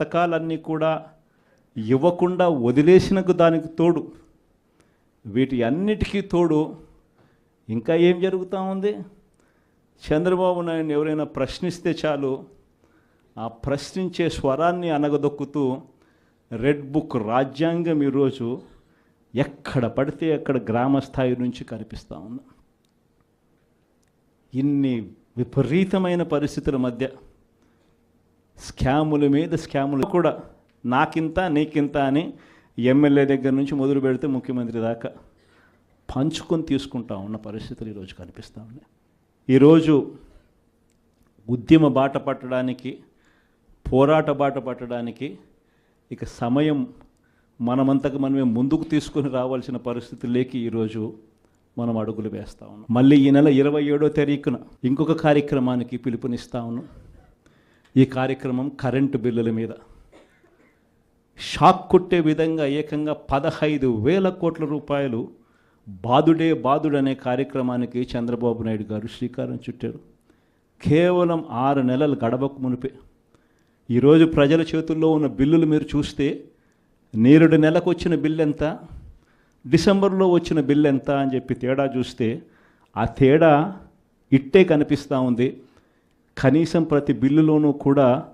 పుస్తకాలన్నీ కూడా ఇవ్వకుండా వదిలేసినకు దానికి తోడు. వీటి అన్నిటికీ తోడు ఇంకా ఏం జరుగుతూ ఉంది? చంద్రబాబు నాయుడు ఎవరైనా ప్రశ్నిస్తే చాలు. ఆ ప్రశ్నించే స్వరాన్ని అనగదొక్కుతూ రెడ్ బుక్ రాజ్యాంగం ఈరోజు ఎక్కడ పడితే అక్కడ గ్రామ స్థాయి నుంచి కనిపిస్తూ ఉంది. ఇన్ని విపరీతమైన పరిస్థితుల మధ్య స్కాముల మీద స్కాములు కూడా నాకింత నీకింత అని ఎమ్మెల్యే దగ్గర నుంచి మొదలు పెడితే ముఖ్యమంత్రి దాకా పంచుకొని తీసుకుంటా ఉన్న పరిస్థితులు ఈరోజు కనిపిస్తూ ఉన్నాయి. ఈరోజు ఉద్యమ బాట పట్టడానికి పోరాట బాట పట్టడానికి ఇక సమయం మనమంతకు మనమే ముందుకు తీసుకొని రావాల్సిన పరిస్థితుల్లోకి ఈరోజు మనం అడుగులు వేస్తా ఉన్నాం. మళ్ళీ ఈ నెల ఇరవై ఏడో తారీఖున ఇంకొక కార్యక్రమానికి పిలుపునిస్తా ఉన్నాం. ఈ కార్యక్రమం కరెంటు బిల్లుల మీద. షాక్ కొట్టే విధంగా ఏకంగా పదహైదు వేల కోట్ల రూపాయలు బాదుడే బాదుడు అనే కార్యక్రమానికి చంద్రబాబు నాయుడు గారు శ్రీకారం చుట్టారు. కేవలం ఆరు నెలలు గడవకు మునిపే. ఈరోజు ప్రజల చేతుల్లో ఉన్న బిల్లులు మీరు చూస్తే నేరుడు నెలకు వచ్చిన బిల్లు ఎంత డిసెంబర్లో వచ్చిన బిల్లు ఎంత అని చెప్పి తేడా చూస్తే ఆ తేడా ఇట్టే కనిపిస్తూ ఉంది. కనీసం ప్రతి బిల్లులోనూ కూడా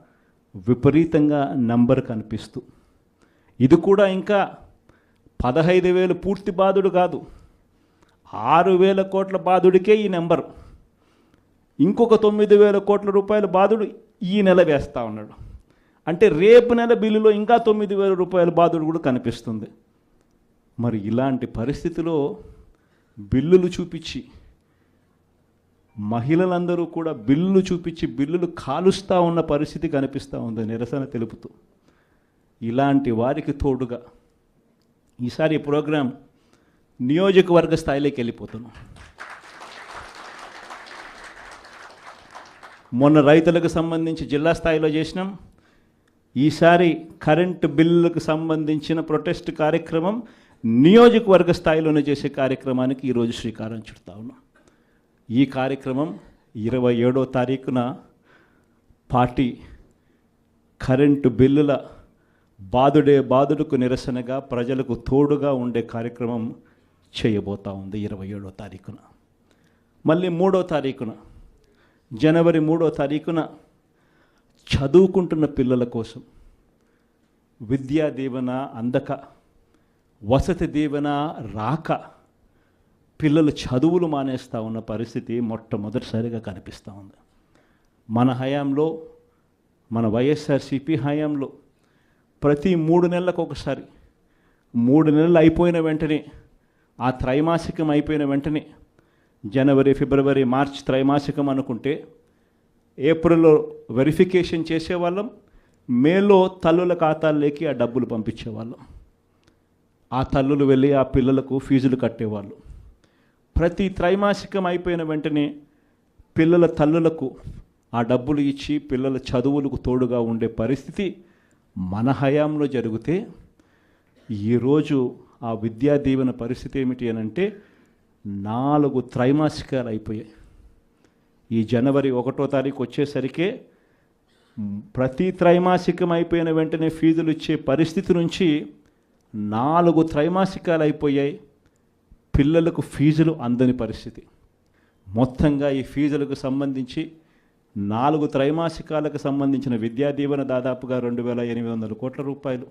విపరీతంగా నంబర్ కనిపిస్తూ. ఇది కూడా ఇంకా పదహైదు వేలు పూర్తి బాధుడు కాదు. ఆరు వేల కోట్ల బాధుడికే ఈ నెంబర్. ఇంకొక తొమ్మిది వేల కోట్ల రూపాయల బాధుడు ఈ నెల వేస్తూ ఉన్నాడు. అంటే రేపు నెల బిల్లులో ఇంకా తొమ్మిది వేల రూపాయల బాధుడు కూడా కనిపిస్తుంది. మరి ఇలాంటి పరిస్థితిలో బిల్లులు చూపించి మహిళలందరూ కూడా బిల్లులు చూపించి బిల్లులు కాలుస్తూ ఉన్న పరిస్థితి కనిపిస్తూ ఉంది నిరసన తెలుపుతూ. ఇలాంటి వారికి తోడుగా ఈసారి ప్రోగ్రాం నియోజకవర్గ స్థాయిలోకి వెళ్ళిపోతున్నాం. మొన్న రైతులకు సంబంధించి జిల్లా స్థాయిలో చేసినాం. ఈసారి కరెంటు బిల్లులకు సంబంధించిన ప్రొటెస్ట్ కార్యక్రమం నియోజకవర్గ స్థాయిలోనే చేసే కార్యక్రమానికి ఈరోజు శ్రీకారం చుడతా ఉన్నాం. ఈ కార్యక్రమం ఇరవై ఏడో తారీఖున పార్టీ కరెంటు బిల్లుల బాదుడే బాదుడుకు నిరసనగా ప్రజలకు తోడుగా ఉండే కార్యక్రమం చేయబోతా ఉంది ఇరవై ఏడో తారీఖున. మళ్ళీ మూడో తారీఖున జనవరి మూడో తారీఖున చదువుకుంటున్న పిల్లల కోసం విద్యా దీవెన అందక వసతి దీవెన రాక పిల్లలు చదువులు మానేస్తూ ఉన్న పరిస్థితి మొట్టమొదటిసారిగా కనిపిస్తూ ఉంది. మన హయాంలో మన వైఎస్ఆర్సిపి హయాంలో ప్రతి మూడు నెలలకు ఒకసారి మూడు నెలలు అయిపోయిన వెంటనే ఆ త్రైమాసికం అయిపోయిన వెంటనే జనవరి ఫిబ్రవరి మార్చ్ త్రైమాసికం అనుకుంటే ఏప్రిల్లో వెరిఫికేషన్ చేసేవాళ్ళం మేలో తల్లుల ఖాతాల్లోకి ఆ డబ్బులు పంపించేవాళ్ళం. ఆ తల్లులు వెళ్ళి ఆ పిల్లలకు ఫీజులు కట్టేవాళ్ళు. ప్రతి త్రైమాసికం అయిపోయిన వెంటనే పిల్లల తల్లులకు ఆ డబ్బులు ఇచ్చి పిల్లల చదువులకు తోడుగా ఉండే పరిస్థితి మన హయాంలో జరిగితే ఈరోజు ఆ విద్యా దీవెన పరిస్థితి ఏమిటి అని అంటే నాలుగు త్రైమాసికాలు అయిపోయాయి. ఈ జనవరి ఒకటో తారీఖు వచ్చేసరికే ప్రతి త్రైమాసికం అయిపోయిన వెంటనే ఫీజులు ఇచ్చే పరిస్థితి నుంచి నాలుగు త్రైమాసికాలు అయిపోయాయి. పిల్లలకు ఫీజులు అందని పరిస్థితి. మొత్తంగా ఈ ఫీజులకు సంబంధించి నాలుగు త్రైమాసికాలకు సంబంధించిన విద్యా దీవెన దాదాపుగా రెండు వేల ఎనిమిది వందల కోట్ల రూపాయలు.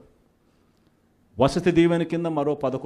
వసతి దీవెన కింద మరో పదకొండు